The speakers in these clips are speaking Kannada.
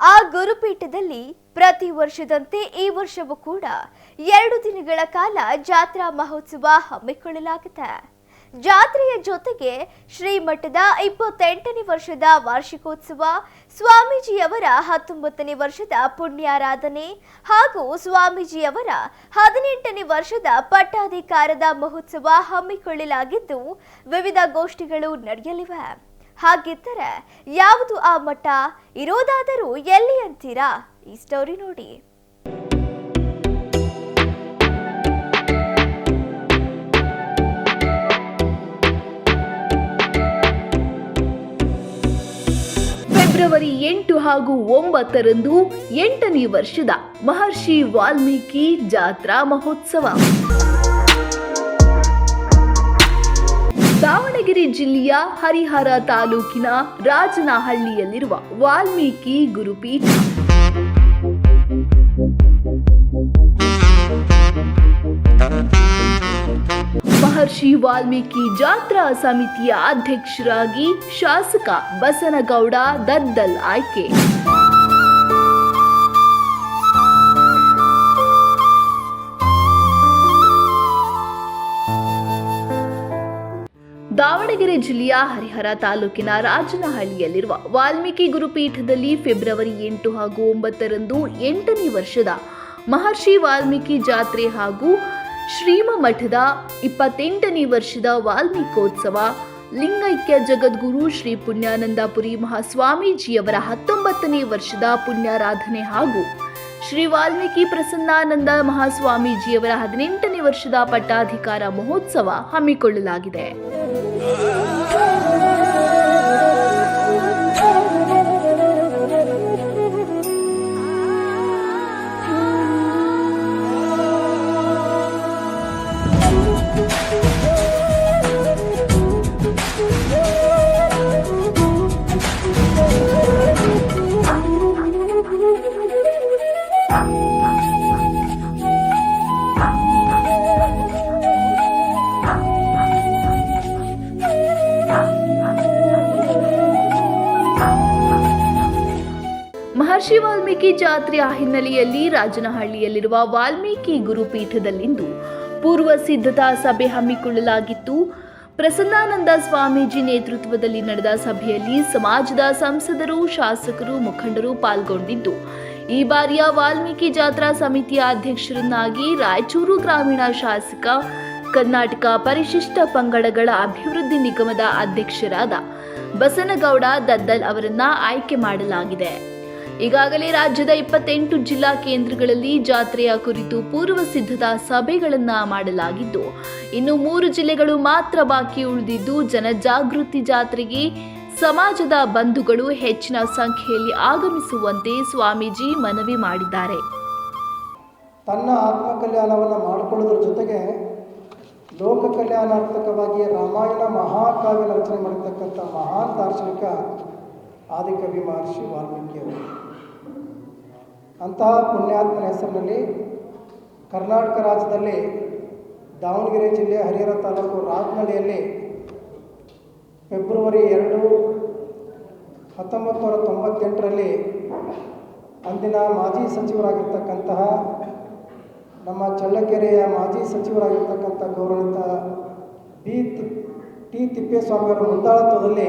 ಆ ಗುರುಪೀಠದಲ್ಲಿ ಪ್ರತಿ ವರ್ಷದಂತೆ ಈ ವರ್ಷವೂ ಕೂಡ ಎರಡು ದಿನಗಳ ಕಾಲ ಜಾತ್ರಾ ಮಹೋತ್ಸವ ಹಮ್ಮಿಕೊಳ್ಳಲಾಗಿದೆ ಜಾತ್ರೆಯ ಜೊತೆಗೆ ಶ್ರೀಮಠದ ಇಪ್ಪತ್ತೆಂಟನೇ ವರ್ಷದ ವಾರ್ಷಿಕೋತ್ಸವ, ಸ್ವಾಮೀಜಿಯವರ ಹತ್ತೊಂಬತ್ತನೇ ವರ್ಷದ ಪುಣ್ಯಾರಾಧನೆ ಹಾಗೂ ಸ್ವಾಮೀಜಿಯವರ ಹದಿನೆಂಟನೇ ವರ್ಷದ ಪಟ್ಟಾಧಿಕಾರದ ಮಹೋತ್ಸವ ಹಮ್ಮಿಕೊಳ್ಳಲಾಗಿದ್ದು ವಿವಿಧ ಗೋಷ್ಠಿಗಳು ನಡೆಯಲಿವೆ. ಹಾಗಿದ್ದರೆ ಯಾವುದು ಆ ಮಠ? ಇರೋದಾದರೂ ಎಲ್ಲಿ ಅಂತೀರಾ ಈ ಸ್ಟೋರಿ ನೋಡಿ. ಫೆಬ್ರವರಿ ಎಂಟು ಹಾಗೂ ಒಂಬತ್ತರಂದು ಎಂಟನೇ ವರ್ಷದ ಮಹರ್ಷಿ ವಾಲ್ಮೀಕಿ ಜಾತ್ರಾ ಮಹೋತ್ಸವ. ದಾವಣಗೆರೆ ಜಿಲ್ಲೆಯ ಹರಿಹರ ತಾಲೂಕಿನ ರಾಜನಹಳ್ಳಿಯಲ್ಲಿರುವ ವಾಲ್ಮೀಕಿ ಗುರುಪೀಠ. ಮಹರ್ಷಿ ವಾಲ್ಮೀಕಿ ಜಾತ್ರಾ ಸಮಿತಿಯ ಅಧ್ಯಕ್ಷರಾಗಿ ಶಾಸಕ ಬಸನಗೌಡ ದದ್ದಲ್ ಆಯ್ಕೆ. ದಾವಣಗೆರೆ ಜಿಲ್ಲೆಯ ಹರಿಹರ ತಾಲೂಕಿನ ರಾಜನಹಳ್ಳಿಯಲ್ಲಿರುವ ವಾಲ್ಮೀಕಿ ಗುರುಪೀಠದಲ್ಲಿ ಫೆಬ್ರವರಿ ಎಂಟು ಹಾಗೂ ಒಂಬತ್ತರಂದು ಎಂಟನೇ ವರ್ಷದ ಮಹರ್ಷಿ ವಾಲ್ಮೀಕಿ ಜಾತ್ರೆ ಹಾಗೂ ಶ್ರೀಮ ಮಠದ ಇಪ್ಪತ್ತೆಂಟನೇ ವರ್ಷದ ವಾಲ್ಮೀಕೋತ್ಸವ, ಲಿಂಗೈಕ್ಯ ಜಗದ್ಗುರು ಶ್ರೀ ಪುಣ್ಯಾನಂದಪುರಿ ಮಹಾಸ್ವಾಮೀಜಿಯವರ ಹತ್ತೊಂಬತ್ತನೇ ವರ್ಷದ ಪುಣ್ಯಾರಾಧನೆ ಹಾಗೂ ಶ್ರೀ ವಾಲ್ಮೀಕಿ ಪ್ರಸನ್ನಾನಂದ ಮಹಾಸ್ವಾಮೀಜಿಯವರ ಹದಿನೆಂಟನೇ ವರ್ಷದ ಪಟ್ಟಾಧಿಕಾರ ಮಹೋತ್ಸವ ಹಮ್ಮಿಕೊಳ್ಳಲಾಗಿದೆ. ಮಹರ್ಷಿ ವಾಲ್ಮೀಕಿ ಜಾತ್ರೆಯ ಹಿನ್ನೆಲೆಯಲ್ಲಿ ರಾಜನಹಳ್ಳಿಯಲ್ಲಿರುವ ವಾಲ್ಮೀಕಿ ಗುರುಪೀಠದಲ್ಲಿಂದು ಪೂರ್ವ ಸಿದ್ಧತಾ ಸಭೆ ಹಮ್ಮಿಕೊಳ್ಳಲಾಗಿತ್ತು. ಪ್ರಸನ್ನಾನಂದ ಸ್ವಾಮೀಜಿ ನೇತೃತ್ವದಲ್ಲಿ ನಡೆದ ಸಭೆಯಲ್ಲಿ ಸಮಾಜದ ಸಂಸದರು, ಶಾಸಕರು, ಮುಖಂಡರು ಪಾಲ್ಗೊಂಡಿದ್ದು, ಈ ಬಾರಿಯ ವಾಲ್ಮೀಕಿ ಜಾತ್ರಾ ಸಮಿತಿಯ ಅಧ್ಯಕ್ಷರನ್ನಾಗಿ ರಾಯಚೂರು ಗ್ರಾಮೀಣ ಶಾಸಕ, ಕರ್ನಾಟಕ ಪರಿಶಿಷ್ಟ ಪಂಗಡಗಳ ಅಭಿವೃದ್ಧಿ ನಿಗಮದ ಅಧ್ಯಕ್ಷರಾದ ಬಸನಗೌಡ ದದ್ದಲ್ ಅವರನ್ನ ಆಯ್ಕೆ ಮಾಡಲಾಗಿದೆ. ಈಗಾಗಲೇ ರಾಜ್ಯದ ಇಪ್ಪತ್ತೆಂಟು ಜಿಲ್ಲಾ ಕೇಂದ್ರಗಳಲ್ಲಿ ಜಾತ್ರೆಯ ಕುರಿತು ಪೂರ್ವ ಸಿದ್ಧತಾ ಸಭೆಗಳನ್ನು ಮಾಡಲಾಗಿದ್ದು, ಇನ್ನು ಮೂರು ಜಿಲ್ಲೆಗಳು ಮಾತ್ರ ಬಾಕಿ ಉಳಿದಿದ್ದು, ಜನಜಾಗೃತಿ ಜಾತ್ರೆಗೆ ಸಮಾಜದ ಬಂಧುಗಳು ಹೆಚ್ಚಿನ ಸಂಖ್ಯೆಯಲ್ಲಿ ಆಗಮಿಸುವಂತೆ ಸ್ವಾಮೀಜಿ ಮನವಿ ಮಾಡಿದ್ದಾರೆ. ತನ್ನ ಆತ್ಮಕಲ್ಯಾಣವನ್ನು ಮಾಡಿಕೊಳ್ಳೋದ್ರ ಜೊತೆಗೆ ಲೋಕ ಕಲ್ಯಾಣಾರ್ಥಕವಾಗಿ ರಾಮಾಯಣ ಮಹಾಕಾವ್ಯ ರಚನೆ ಮಾಡಿರ್ತಕ್ಕಂಥ ಮಹಾನ್ ದಾರ್ಶನಿಕ ಆದಿಕವಿ ಮಹರ್ಷಿ ವಾಲ್ಮೀಕಿಯವರು ಅಂತಹ ಪುಣ್ಯಾತ್ಮನ ಹೆಸರಿನಲ್ಲಿ ಕರ್ನಾಟಕ ರಾಜ್ಯದಲ್ಲಿ ದಾವಣಗೆರೆ ಜಿಲ್ಲೆ ಹರಿಹರ ತಾಲೂಕು ರಾಜನಹಳ್ಳಿಯಲ್ಲಿ ಫೆಬ್ರವರಿ ಎರಡು ಹತ್ತೊಂಬತ್ತು ನೂರ ತೊಂಬತ್ತೆಂಟರಲ್ಲಿ ಅಂದಿನ ಮಾಜಿ ಸಚಿವರಾಗಿರ್ತಕ್ಕಂತಹ ನಮ್ಮ ಚಳ್ಳಕೆರೆಯ ಮಾಜಿ ಸಚಿವರಾಗಿರ್ತಕ್ಕಂಥ ಗೌರವಿತ ಬಿ ಟಿ ತಿಪ್ಪೇಸ್ವಾಮಿಯವರ ಮುಂದಾಳತ್ವದಲ್ಲಿ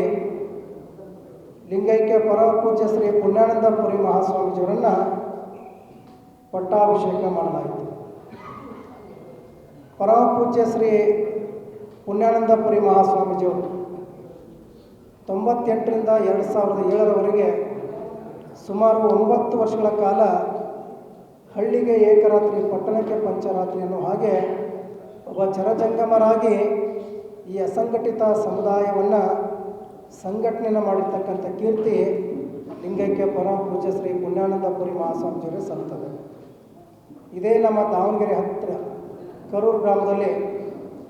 ಲಿಂಗೈಕ್ಯ ಪರಮ ಪೂಜ್ಯ ಶ್ರೀ ಪುಣ್ಯಾನಂದಪುರಿ ಮಹಾಸ್ವಾಮೀಜಿಯವರನ್ನು ಪಟ್ಟಾಭಿಷೇಕ ಮಾಡಲಾಯಿತು. ಪರಮಪೂಜ್ಯ ಶ್ರೀ ಪುಣ್ಯಾನಂದಪುರಿ ಮಹಾಸ್ವಾಮೀಜಿಯವರು ತೊಂಬತ್ತೆಂಟರಿಂದ ಎರಡು ಸಾವಿರದ ಏಳರವರೆಗೆ ಸುಮಾರು ಒಂಬತ್ತು ವರ್ಷಗಳ ಕಾಲ ಹಳ್ಳಿಗೆ ಏಕರಾತ್ರಿ, ಪಟ್ಟಣಕ್ಕೆ ಪಂಚರಾತ್ರಿ ಅನ್ನೋ ಹಾಗೆ ಒಬ್ಬ ಜನಜಂಗಮರಾಗಿ ಈ ಅಸಂಘಟಿತ ಸಮುದಾಯವನ್ನು ಸಂಘಟನೆಯನ್ನು ಮಾಡಿರ್ತಕ್ಕಂಥ ಕೀರ್ತಿ ಲಿಂಗೈಕ್ಯ ಪರಮ ಪೂಜ್ಯ ಶ್ರೀ ಪುಣ್ಯಾನಂದಪುರಿ ಮಹಾಸ್ವಾಮೀಜಿಯವರಿಗೆ ಸಲ್ತದೆ ಇದೇ ನಮ್ಮ ದಾವಣಗೆರೆ ಹತ್ತಿರ ಕರೂರು ಗ್ರಾಮದಲ್ಲಿ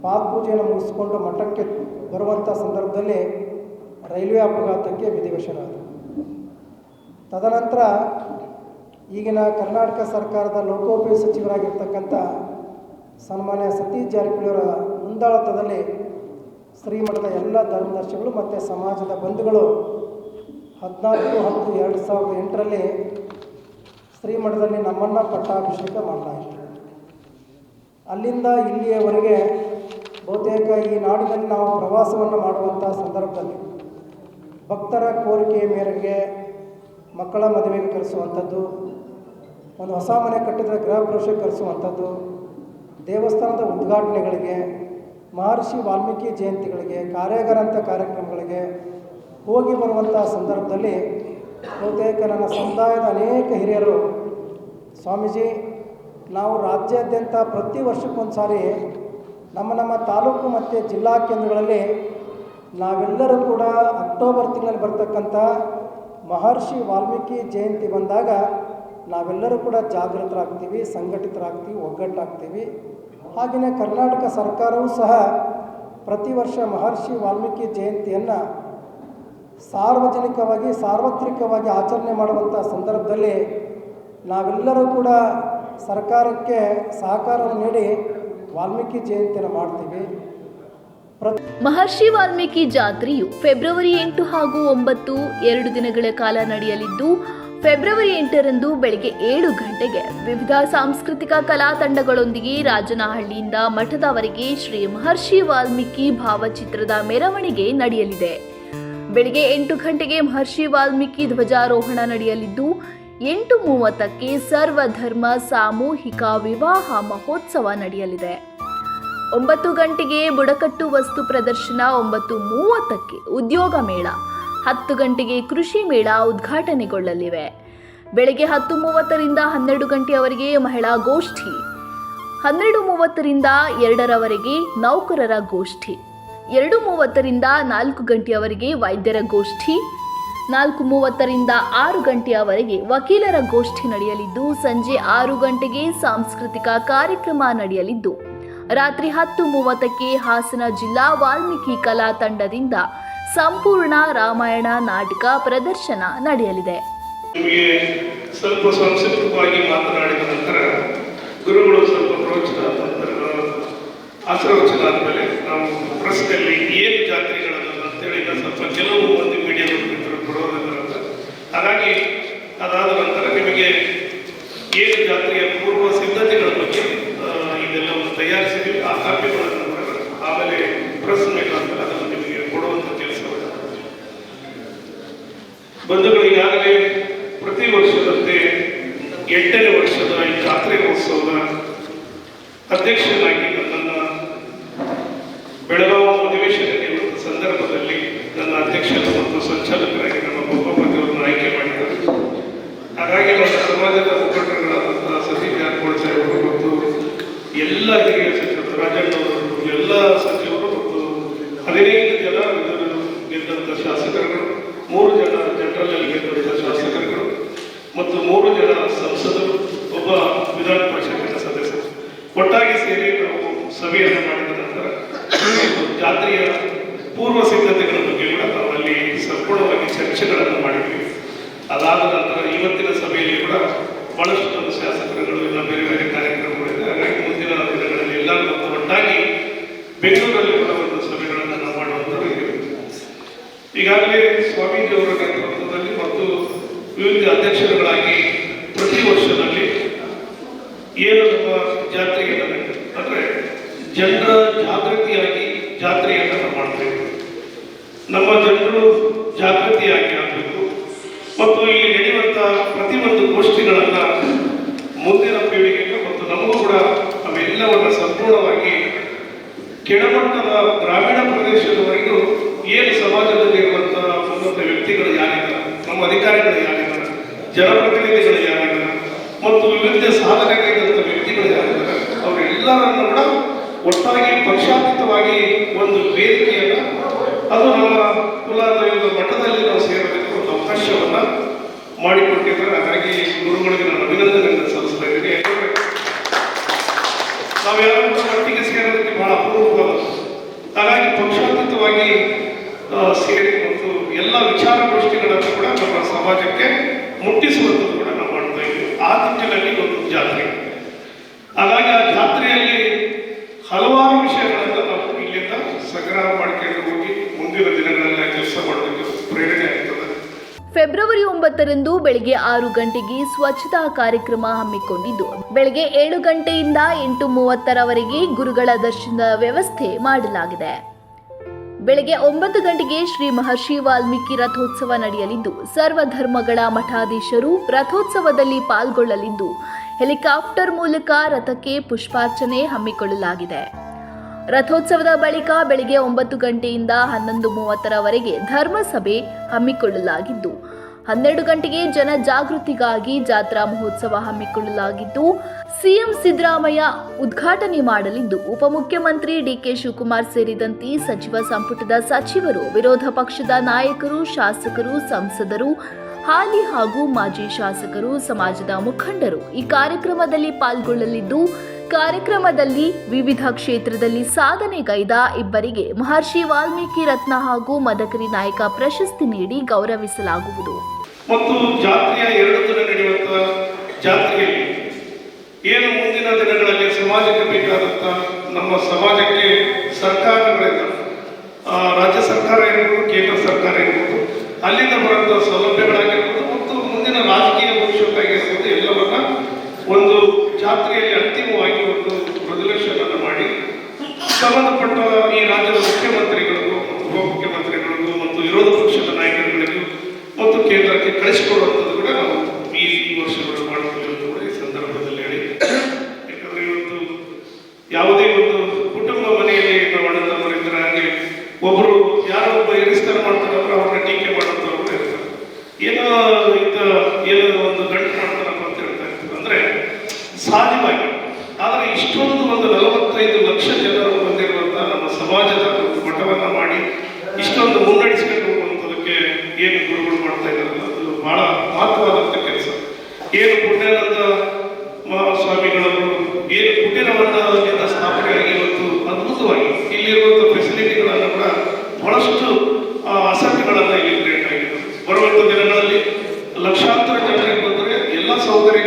ಪಾದಪೂಜೆಯನ್ನು ಮುಗಿಸ್ಕೊಂಡು ಮಠಕ್ಕೆ ಬರುವಂಥ ಸಂದರ್ಭದಲ್ಲಿ ರೈಲ್ವೆ ಅಪಘಾತಕ್ಕೆ ವಿಧಿವಶರಾದರು. ತದನಂತರ ಈಗಿನ ಕರ್ನಾಟಕ ಸರ್ಕಾರದ ಲೋಕೋಪಯೋಗಿ ಸಚಿವರಾಗಿರ್ತಕ್ಕಂಥ ಸನ್ಮಾನ್ಯ ಸತೀಶ್ ಜಾರಕಿಹೊಳಿಯವರ ಮುಂದಾಳತ್ವದಲ್ಲಿ ಶ್ರೀಮಠದ ಎಲ್ಲ ಧರ್ಮದರ್ಶಿಗಳು ಮತ್ತು ಸಮಾಜದ ಬಂಧುಗಳು ಹದಿನಾಲ್ಕು ಹತ್ತು ಎರಡು ಸಾವಿರದ ಎಂಟರಲ್ಲಿ ಶ್ರೀಮಠದಲ್ಲಿ ನಮ್ಮನ್ನು ಪಟ್ಟಾಭಿಷೇಕ ಮಾಡಲಾಯಿತು ಅಲ್ಲಿಂದ ಇಲ್ಲಿಯವರೆಗೆ ಬಹುತೇಕ ಈ ನಾಡಿನಲ್ಲಿ ನಾವು ಪ್ರವಾಸವನ್ನು ಮಾಡುವಂಥ ಸಂದರ್ಭದಲ್ಲಿ ಭಕ್ತರ ಕೋರಿಕೆಯ ಮೇರೆಗೆ ಮಕ್ಕಳ ಮದುವೆಗೆ ಕರೆಸುವಂಥದ್ದು, ಒಂದು ಹೊಸ ಮನೆ ಕಟ್ಟಿದರೆ ಗೃಹ ಪ್ರವೇಶಕ್ಕೆ ಕರೆಸುವಂಥದ್ದು, ದೇವಸ್ಥಾನದ ಉದ್ಘಾಟನೆಗಳಿಗೆ, ಮಹರ್ಷಿ ವಾಲ್ಮೀಕಿ ಜಯಂತಿಗಳಿಗೆ, ಕಾರ್ಯಾಗಾರ ಕಾರ್ಯಕ್ರಮಗಳಿಗೆ ಹೋಗಿ ಬರುವಂಥ ಸಂದರ್ಭದಲ್ಲಿ ಬಹುತೇಕ ನನ್ನ ಸಮುದಾಯದ ಅನೇಕ ಹಿರಿಯರು, ಸ್ವಾಮೀಜಿ, ನಾವು ರಾಜ್ಯಾದ್ಯಂತ ಪ್ರತಿ ವರ್ಷಕ್ಕೊಂದು ಸಾರಿ ನಮ್ಮ ನಮ್ಮ ತಾಲೂಕು ಮತ್ತು ಜಿಲ್ಲಾ ಕೇಂದ್ರಗಳಲ್ಲಿ ನಾವೆಲ್ಲರೂ ಕೂಡ ಅಕ್ಟೋಬರ್ ತಿಂಗಳಲ್ಲಿ ಬರ್ತಕ್ಕಂಥ ಮಹರ್ಷಿ ವಾಲ್ಮೀಕಿ ಜಯಂತಿ ಬಂದಾಗ ನಾವೆಲ್ಲರೂ ಕೂಡ ಜಾಗೃತರಾಗ್ತೀವಿ, ಸಂಘಟಿತರಾಗ್ತೀವಿ, ಒಗ್ಗಟ್ಟಾಗ್ತೀವಿ. ಹಾಗೆಯೇ ಕರ್ನಾಟಕ ಸರ್ಕಾರವೂ ಸಹ ಪ್ರತಿ ವರ್ಷ ಮಹರ್ಷಿ ವಾಲ್ಮೀಕಿ ಜಯಂತಿಯನ್ನು ಸಾರ್ವಜನಿಕವಾಗಿ, ಸಾರ್ವತ್ರಿಕವಾಗಿ ಆಚರಣೆ ಮಾಡುವಂಥ ಸಂದರ್ಭದಲ್ಲಿ ನಾವೆಲ್ಲರೂ ಕೂಡ ಸರ್ಕಾರಕ್ಕೆ ಸಹಕಾರ ನೀಡಿ ವಾಲ್ಮೀಕಿ ಜಯಂತಿಯನ್ನು ಮಾಡ್ತೀವಿ. ಮಹರ್ಷಿ ವಾಲ್ಮೀಕಿ ಜಾತ್ರೆಯು ಫೆಬ್ರವರಿ ಎಂಟು ಹಾಗೂ ಒಂಬತ್ತು ಎರಡು ದಿನಗಳ ಕಾಲ ನಡೆಯಲಿದ್ದು, ಫೆಬ್ರವರಿ ಎಂಟರಂದು ಬೆಳಗ್ಗೆ ಏಳು ಗಂಟೆಗೆ ವಿವಿಧ ಸಾಂಸ್ಕೃತಿಕ ಕಲಾ ತಂಡಗಳೊಂದಿಗೆ ರಾಜನಹಳ್ಳಿಯಿಂದ ಮಠದವರೆಗೆ ಶ್ರೀ ಮಹರ್ಷಿ ವಾಲ್ಮೀಕಿ ಭಾವಚಿತ್ರದ ಮೆರವಣಿಗೆ ನಡೆಯಲಿದೆ. ಬೆಳಗ್ಗೆ ಎಂಟು ಗಂಟೆಗೆ ಮಹರ್ಷಿ ವಾಲ್ಮೀಕಿ ಧ್ವಜಾರೋಹಣ ನಡೆಯಲಿದ್ದು, ಎಂಟು ಮೂವತ್ತಕ್ಕೆ ಸರ್ವಧರ್ಮ ಸಾಮೂಹಿಕ ವಿವಾಹ ಮಹೋತ್ಸವ ನಡೆಯಲಿದೆ. ಒಂಬತ್ತು ಗಂಟೆಗೆ ಬುಡಕಟ್ಟು ವಸ್ತು ಪ್ರದರ್ಶನ, ಒಂಬತ್ತು ಮೂವತ್ತಕ್ಕೆ ಉದ್ಯೋಗ ಮೇಳ, ಹತ್ತು ಗಂಟೆಗೆ ಕೃಷಿ ಮೇಳ ಉದ್ಘಾಟನೆಗೊಳ್ಳಲಿವೆ. ಬೆಳಗ್ಗೆ ಹತ್ತು ಮೂವತ್ತರಿಂದ ಹನ್ನೆರಡು ಗಂಟೆಯವರೆಗೆ ಮಹಿಳಾ ಗೋಷ್ಠಿ, ಹನ್ನೆರಡು ಮೂವತ್ತರಿಂದ ಎರಡರವರೆಗೆ ನೌಕರರ ಗೋಷ್ಠಿ. ಎರಡು ಮೂವತ್ತರಿಂದ ನಾಲ್ಕು ಗಂಟೆಯವರೆಗೆ ವೈದ್ಯರ ಗೋಷ್ಠಿ, ನಾಲ್ಕು ಮೂವತ್ತರಿಂದ ಆರು ಗಂಟೆಯವರೆಗೆ ವಕೀಲರ ಗೋಷ್ಠಿ ನಡೆಯಲಿದ್ದು, ಸಂಜೆ ಆರು ಗಂಟೆಗೆ ಸಾಂಸ್ಕೃತಿಕ ಕಾರ್ಯಕ್ರಮ ನಡೆಯಲಿದ್ದು, ರಾತ್ರಿ ಹತ್ತು ಮೂವತ್ತಕ್ಕೆ ಹಾಸನ ಜಿಲ್ಲಾ ವಾಲ್ಮೀಕಿ ಕಲಾ ತಂಡದಿಂದ ಸಂಪೂರ್ಣ ರಾಮಾಯಣ ನಾಟಕ ಪ್ರದರ್ಶನ ನಡೆಯಲಿದೆ. ಸ್ವಲ್ಪ ಸಂಸ್ಕೃತವಾಗಿ ಮಾತನಾಡಿದ ನಂತರ ಗುರುಗಳು ಸ್ವಲ್ಪ ನಂತರ ಆಶೀರ್ವಚನ ಆದಮೇಲೆ ನಾವು ಪ್ರಶ್ನೆಯಲ್ಲಿ ಏನು ಜಾತ್ರೆಗಳನ್ನು ಅಂತೇಳಿ ಸ್ವಲ್ಪ ಕೆಲವು ಮಂದಿ ಮೀಡಿಯಾದವರು ಮಿತ್ರರು ಕೊಡೋದಿಲ್ಲ ಹಾಗಾಗಿ ಅದಾದ ನಂತರ ನಿಮಗೆ ಏನು ಜಾತ್ರೆಯ ಪೂರ್ವ ಸಿದ್ಧತೆಗಳ ಬಗ್ಗೆ ಇದೆಲ್ಲವನ್ನು ತಯಾರಿಸಿದ್ವಿ ಆ ಕಾಪಿಗಳನ್ನು ಆಮೇಲೆ ಪ್ರಶ್ನೆಗಳಾದ್ಮೇಲೆ ಅದನ್ನು ನಿಮಗೆ ಕೊಡುವಂಥ ಕೆಲಸವನ್ನು ಬಂಧುಗಳು, ಈಗಾಗಲೇ ಪ್ರತಿ ವರ್ಷದಂತೆ ಎಂಟನೇ ವರ್ಷದ ಈ ಜಾತ್ರೆ ಮಹೋತ್ಸವದ ಅಧ್ಯಕ್ಷನಾಗಿ ನನ್ನನ್ನು ಬೆಳಗಾವಿ ಅಧಿವೇಶನ ನೀಡುವ ಸಂದರ್ಭದಲ್ಲಿ ನನ್ನ ಅಧ್ಯಕ್ಷರು ಮತ್ತು ಸಂಚಾಲಕರಾಗಿ ನಮ್ಮ ಬೊಮ್ಮಪತಿಯವರನ್ನು ಆಯ್ಕೆ ಮಾಡಿದ್ದಾರೆ ಹಾಗಾಗಿ ನಮ್ಮ ಸಮಾಜದ ಮುಖಂಡರುಗಳಾದಂತಹ ಸತೀಶ್ ಜಾರಕಿಹೊಳಿ ಸಾಹೇಬರು ಮತ್ತು ಎಲ್ಲ ಹಿರಿಯ ಸಚಿವರು ರಾಜಣ್ಣವರು ಎಲ್ಲ ಸಚಿವರು ಮತ್ತು ಹದಿನೈದು ಜನ ಇದನ್ನು ಗೆದ್ದಂಥ ಶಾಸಕರುಗಳು ಮೂರು ಜನ ಜನರಲ್ ಗೆದ್ದಂಥ ಶಾಸಕರುಗಳು ಮತ್ತು ಮೂರು ಜನ ಸಂಸದರು ಒಬ್ಬ ವಿಧಾನ ಪರಿಷತ್ತಿನ ಸದಸ್ಯರು ಒಟ್ಟಾಗಿ ಸೇರಿ ನಾವು ಸಭೆಯನ್ನು ಮಾಡಿದ ನಂತರ ಒಂದು ಜಾತ್ರೆಯ ಪೂರ್ವ ಸಿದ್ಧತೆಗಳ ಬಗ್ಗೆ ಕೂಡ ನಾವು ಅಲ್ಲಿ ಸಂಪೂರ್ಣವಾಗಿ ಚರ್ಚೆಗಳನ್ನು ಮಾಡಿದ್ವಿ ಅದಾದ ನಂತರ ಇವತ್ತಿನ ಸಭೆಯಲ್ಲಿ ಕೂಡ ಬಹಳಷ್ಟು ಶಾಸಕರುಗಳು ಎಲ್ಲ ಬೇರೆ ಬೇರೆ ಕಾರ್ಯಕ್ರಮಗಳಿದೆ ಹಾಗಾಗಿ ಮುಂದಿನ ದಿನಗಳಲ್ಲಿ ಎಲ್ಲರೂ ಒಟ್ಟಾಗಿ ಬೆಂಗಳೂರಲ್ಲಿ ಕೂಡ ಒಂದು ಸಭೆಗಳನ್ನು ನಾವು ಈಗಾಗಲೇ ಸ್ವಾಮೀಜಿಯವರ ನೇತೃತ್ವದಲ್ಲಿ ಮತ್ತು ವಿವಿಧ ಅಧ್ಯಕ್ಷರುಗಳಾಗಿ ಪ್ರತಿ ವರ್ಷದಲ್ಲಿ ಏನು ನಮ್ಮ ಜಾತ್ರೆಗೆ ಅಂದರೆ ಜನರ ಜಾಗೃತಿಯಾಗಿ ಜಾತ್ರೆಯನ್ನು ಮಾಡ್ತೇವೆ ನಮ್ಮ ಜನರು ಜಾಗೃತಿಯಾಗಿ ಆಗಬೇಕು. ಮತ್ತು ಇಲ್ಲಿ ನಡೆಯುವಂಥ ಪ್ರತಿಯೊಂದು ಗೋಷ್ಠಿಗಳನ್ನ ಮುಂದಿನ ಪೀಳಿಗೆಗೆ ಮತ್ತು ನಮಗೂ ಕೂಡ ಅವೆಲ್ಲವನ್ನು ಸಂಪೂರ್ಣವಾಗಿ ಕೆಳಮಟ್ಟದ ಗ್ರಾಮೀಣ ಪ್ರದೇಶದವರೆಗೂ ಏನು ಸಮಾಜದಲ್ಲಿ ಇರುವಂತಹ ಉನ್ನತ ವ್ಯಕ್ತಿಗಳು ಯಾರಿದ್ದಾರೆ, ನಮ್ಮ ಅಧಿಕಾರಿಗಳು ಯಾರಿದ್ದಾರೆ, ಜನಪ್ರತಿನಿಧಿಗಳು ಯಾರಿದ್ದಾರೆ ಮತ್ತು ವಿವಿಧ ಸಾಧನೆಗಳಿದ್ದಂಥ ವ್ಯಕ್ತಿಗಳು ಯಾರಿದ್ದಾರೆ, ಅವರೆಲ್ಲರನ್ನು ಕೂಡ ಒಟ್ಟಾಗಿ ಪಕ್ಷಾತೀತವಾಗಿ ಒಂದು ವೇದಿಕೆಯನ್ನು ಅದು ನಮ್ಮ ಕುಲದೈವದ ಮಠದಲ್ಲಿ ನಾವು ಸೇರೋದಕ್ಕೆ ಒಂದು ಅವಕಾಶವನ್ನು ಮಾಡಿಕೊಟ್ಟಿದ್ದಾರೆ ಹಾಗಾಗಿ ಗುರುಗಳಿಗೆ ನಾನು ಅಭಿನಂದನೆಯನ್ನು ಸಲ್ಲಿಸ್ತಾ ಇದ್ದೀನಿ. ಯಾಕಂದರೆ ನಾವು ಯಾರು ಕೂಡ ಒಟ್ಟಿಗೆ ಸೇರೋದಕ್ಕೆ ಬಹಳ ಅಪರೂಪವಾದದ್ದು ಹಾಗಾಗಿ ಪಕ್ಷಾತೀತವಾಗಿ ಸೇರಿ ಮತ್ತು ಎಲ್ಲ ವಿಚಾರಗೋಷ್ಠಿಗಳನ್ನು ಕೂಡ ನಮ್ಮ ಸಮಾಜಕ್ಕೆ ಮುಟ್ಟಿಸುವಂಥದ್ದು ಕೂಡ ನಾವು ಮಾಡ್ತಾ ಇದ್ದೀವಿ. ಆ ನಿಟ್ಟಿನಲ್ಲಿ ಒಂದು ಜಾತ್ರೆ. ಹಾಗಾಗಿ ಆ ಜಾತ್ರೆಯಲ್ಲಿ ಹಲವಾರು ವಿಷಯಗಳನ್ನು ನಾವು ಇಲ್ಲಿಂದ ಸಂಗ್ರಹ ಮಾಡ್ಕೊಂಡು ಹೋಗಿ ಮುಂದಿನ ದಿನಗಳಲ್ಲಿ ಕೆಲಸ ಮಾಡೋದಕ್ಕೆ ಪ್ರೇರಣೆ ಆಗ್ತದೆ ಒಂಬತ್ತರಂದು ಬೆಳಗ್ಗೆ ಆರು ಗಂಟೆಗೆ ಸ್ವಚ್ಛತಾ ಕಾರ್ಯಕ್ರಮ ಹಮ್ಮಿಕೊಂಡಿದ್ದು. ಬೆಳಗ್ಗೆ ಏಳು ಗಂಟೆಯಿಂದ ಎಂಟು ಮೂವತ್ತರವರೆಗೆ ಗುರುಗಳ ದರ್ಶನದ ವ್ಯವಸ್ಥೆ ಮಾಡಲಾಗಿದೆ. ಬೆಳಗ್ಗೆ ಒಂಬತ್ತು ಗಂಟೆಗೆ ಶ್ರೀ ಮಹರ್ಷಿ ವಾಲ್ಮೀಕಿ ರಥೋತ್ಸವ ನಡೆಯಲಿದ್ದು, ಸರ್ವ ಧರ್ಮಗಳ ಮಠಾಧೀಶರು ರಥೋತ್ಸವದಲ್ಲಿ ಪಾಲ್ಗೊಳ್ಳಲಿದ್ದು, ಹೆಲಿಕಾಪ್ಟರ್ ಮೂಲಕ ರಥಕ್ಕೆ ಪುಷ್ಪಾರ್ಚನೆ ಹಮ್ಮಿಕೊಳ್ಳಲಾಗಿದೆ. ರಥೋತ್ಸವದ ಬಳಿಕ ಬೆಳಗ್ಗೆ ಒಂಬತ್ತು ಗಂಟೆಯಿಂದ ಹನ್ನೊಂದು ಮೂವತ್ತರವರೆಗೆ ಧರ್ಮಸಭೆ ಹಮ್ಮಿಕೊಳ್ಳಲಾಗಿದ್ದು, ಹನ್ನೆರಡು ಗಂಟೆಗೆ ಜನ ಜಾಗೃತಿಗಾಗಿ ಜಾತ್ರಾ ಮಹೋತ್ಸವ ಹಮ್ಮಿಕೊಳ್ಳಲಾಗಿದ್ದು, ಸಿಎಂ ಸಿದ್ದರಾಮಯ್ಯ ಉದ್ಘಾಟನೆ ಮಾಡಲಿದ್ದು, ಉಪಮುಖ್ಯಮಂತ್ರಿ ಡಿಕೆ ಶಿವಕುಮಾರ್ ಸೇರಿದಂತೆ ಸಚಿವ ಸಂಪುಟದ ಸಚಿವರು, ವಿರೋಧ ಪಕ್ಷದ ನಾಯಕರು, ಶಾಸಕರು, ಸಂಸದರು, ಹಾಲಿ ಹಾಗೂ ಮಾಜಿ ಶಾಸಕರು, ಸಮಾಜದ ಮುಖಂಡರು ಈ ಕಾರ್ಯಕ್ರಮದಲ್ಲಿ ಪಾಲ್ಗೊಳ್ಳಲಿದ್ದು ಕಾರ್ಯಕ್ರಮದಲ್ಲಿ ವಿವಿಧ ಕ್ಷೇತ್ರದಲ್ಲಿ ಸಾಧನೆಗೈದ ಇಬ್ಬರಿಗೆ ಮಹರ್ಷಿ ವಾಲ್ಮೀಕಿ ರತ್ನ ಹಾಗೂ ಮದಕರಿ ನಾಯಕ ಪ್ರಶಸ್ತಿ ನೀಡಿ ಗೌರವಿಸಲಾಗುವುದು. ಮತ್ತು ಜಾತ್ರೆಯ ಎರಡು ದಿನ ನಡೆಯುವಂತಹ ಜಾತ್ರೆಯಲ್ಲಿ ಏನು ಮುಂದಿನ ದಿನಗಳಲ್ಲಿ ಸಮಾಜಕ್ಕೆ ಬೇಕಾದಂತ ನಮ್ಮ ಸಮಾಜಕ್ಕೆ ಸರ್ಕಾರಗಳಿಂದ ರಾಜ್ಯ ಸರ್ಕಾರ ಇರ್ಬೋದು, ಕೇಂದ್ರ ಸರ್ಕಾರ ಇರ್ಬೋದು, ಅಲ್ಲಿಂದ ಬರುವಂತಹ ಸೌಲಭ್ಯಗಳಾಗಿರ್ಬೋದು ಮತ್ತು ಮುಂದಿನ ರಾಜಕೀಯ ಭವಿಷ್ಯಕ್ಕಾಗಿರ್ಬೋದು ಎಲ್ಲವನ್ನ ಒಂದು ಜಾತ್ರೆಯಲ್ಲಿ ಅಂತಿಮವಾಗಿ ಒಂದು ರೆಸಲ್ಯೂಷನ್ ಅನ್ನು ಮಾಡಿ ಸಂಬಂಧಪಟ್ಟ ಈ ರಾಜ್ಯದ ಮುಖ್ಯಮಂತ್ರಿಗಳಿಗೂ ಮತ್ತು ಉಪಮುಖ್ಯಮಂತ್ರಿಗಳಿಗೂ ಮತ್ತು ವಿರೋಧ ಪಕ್ಷದ ನಾಯಕರುಗಳಿಗೂ ಮತ್ತು ಕೇಂದ್ರಕ್ಕೆ ಕಳಿಸಿಕೊಡುವಂಥದ್ದು ಕೂಡ ನಾವು ಈ ಈ ವರ್ಷಗಳು ಮಾಡುತ್ತೇವೆ ಅಂತ ಕೂಡ ಈ ಸಂದರ್ಭದಲ್ಲಿ ಹೇಳಿ ಯಾಕಂದ್ರೆ ಇವತ್ತು ಯಾವುದೇ ಒಂದು ಕುಟುಂಬ ಮನೆಯಲ್ಲಿ ನಾವು ಅಣ್ಣ ತಮ್ಮರಿದ್ದಾರೆ ಹಾಗೆ ಒಬ್ಬರು ಯಾರೋ ಒಬ್ಬ ಹಿರಿಸ್ತಾರ ಮಾಡ್ತಾರೆ ಅಂದ್ರೆ ಅವ್ರನ್ನ ಟೀಕೆ ಮಾಡುವಂಥವ್ರು ಕೂಡ ಇರ್ತಾರೆ ಏನೋ ಇಂಥ ಏನೋ ಬಂದರೆ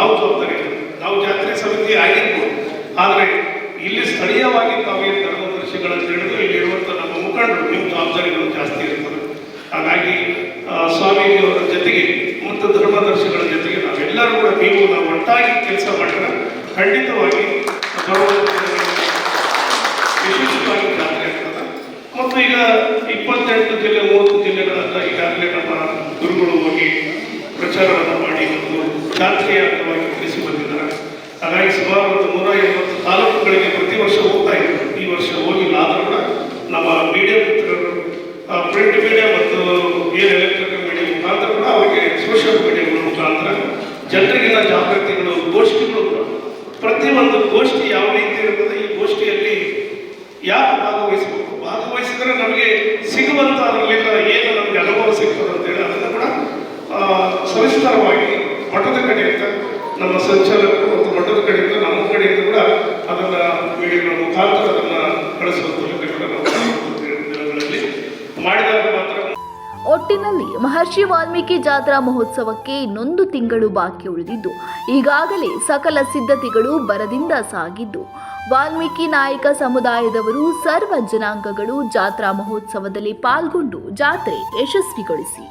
ತಾವು ಜವಾಬ್ದಾರಿ ನಾವು ಜಾತ್ರೆ ಸಮಿತಿ ಆಗಿತ್ತು ಆದರೆ ಇಲ್ಲಿ ಸ್ಥಳೀಯವಾಗಿ ತಾವೇನು ಧರ್ಮದರ್ಶಿಗಳನ್ನು ಹಿಡಿದು ಇಲ್ಲಿರುವಂಥ ನಮ್ಮ ಮುಖಂಡರು ನಿಮ್ಮ ಜವಾಬ್ದಾರಿಗಳು ಜಾಸ್ತಿ ಇರ್ತದೆ ಹಾಗಾಗಿ ಸ್ವಾಮೀಜಿಯವರ ಜೊತೆಗೆ, ಮತ್ತು ಧರ್ಮದರ್ಶಿಗಳ ಜೊತೆಗೆ ನಾವೆಲ್ಲರೂ ಕೂಡ ನೀವು ನಾವು ಒಟ್ಟಾಗಿ ಕೆಲಸ ಮಾಡಿದ್ರೆ ಖಂಡಿತವಾಗಿ ವಿಶೇಷವಾಗಿ ಜಾತ್ರೆ ಆಗ್ತದೆ. ಮತ್ತು ಈಗ ಇಪ್ಪತ್ತೆಂಟು ಜಿಲ್ಲೆ, ಮೂವತ್ತು ಜಿಲ್ಲೆಗಳನ್ನ ಈಗಾಗಲೇ ನಮ್ಮ ಗುರುಗಳು ಹೋಗಿ ಪ್ರಚಾರವನ್ನು ಮಾಡಿ ಒಂದು ಜಾತ್ರೆಯ ಅಂಗವಾಗಿ ತಿಳಿಸಿ ಬಂದಿದ್ದಾರೆ ಹಾಗಾಗಿ ಸುಮಾರು ಒಂದು ನೂರ ಎಂಬತ್ತು ತಾಲೂಕುಗಳಿಗೆ ಪ್ರತಿ ವರ್ಷ ಹೋಗ್ತಾ ಇದ್ರು ಈ ವರ್ಷ ಹೋಗಿಲ್ಲ ಆದರೂ ಕೂಡ ನಮ್ಮ ಮೀಡಿಯಾ ಮಿತ್ರರು ಪ್ರಿಂಟ್ ಮೀಡಿಯಾ ಮತ್ತು ಏನು ಎಲೆಕ್ಟ್ರಿಕಲ್ ಮೀಡಿಯಾ ಮುಖಾಂತರ ಕೂಡ ಅವರಿಗೆ ಸೋಷಿಯಲ್ ಮೀಡಿಯಾಗಳ ಮುಖಾಂತರ ಜನರಿಗಿನ ಜಾಗೃತಿಗಳು ಗೋಷ್ಠಿಗಳು ಕೂಡ ಪ್ರತಿಯೊಂದು ಗೋಷ್ಠಿ ಯಾವ ರೀತಿ ಇರುತ್ತದೆ ಈ ಗೋಷ್ಠಿಯಲ್ಲಿ ಯಾಕೆ ಭಾಗವಹಿಸಬೇಕು ಭಾಗವಹಿಸಿದ್ರೆ ನಮಗೆ ಸಿಗುವಂತ ಅದರಲ್ಲಿಂದ ಏನು ನಮಗೆ ಅನುಭವ ಸಿಗ್ತದೆ ಅಂತೇಳಿ ಅದನ್ನು ಕೂಡ ಆ, ಸವಿಸ್ತಾರವಾಗಿ ಮಠದ ಕಡೆಯಿಂದ ನಮ್ಮ ಸಂಚಾಲಕರು ಮತ್ತು ಮಠದ ಕಡೆಯಿಂದ ನಮ್ಮ ಕಡೆಯಿಂದ ಕೂಡ ಅದನ್ನ ಮೀಡಿಯಾಗಳ ಮುಖಾಂತರ ಅದನ್ನ ದಿನಗಳಲ್ಲಿ ಮಾಡಿದಾಗ ಮಾತ್ರ ಒಟ್ಟಿನಲ್ಲಿ ಮಹರ್ಷಿ ವಾಲ್ಮೀಕಿ ಜಾತ್ರಾ ಮಹೋತ್ಸವಕ್ಕೆ ಇನ್ನೊಂದು ತಿಂಗಳು ಬಾಕಿ ಉಳಿದಿದ್ದು, ಈಗಾಗಲೇ ಸಕಲ ಸಿದ್ಧತೆಗಳು ಬರದಿಂದ ಸಾಗಿದ್ದು, ವಾಲ್ಮೀಕಿ ನಾಯಕ ಸಮುದಾಯದವರು ಸರ್ವ ಜನಾಂಗಗಳು ಜಾತ್ರಾ ಮಹೋತ್ಸವದಲ್ಲಿ ಪಾಲ್ಗೊಂಡು ಜಾತ್ರೆ ಯಶಸ್ವಿಗೊಳಿಸಿ.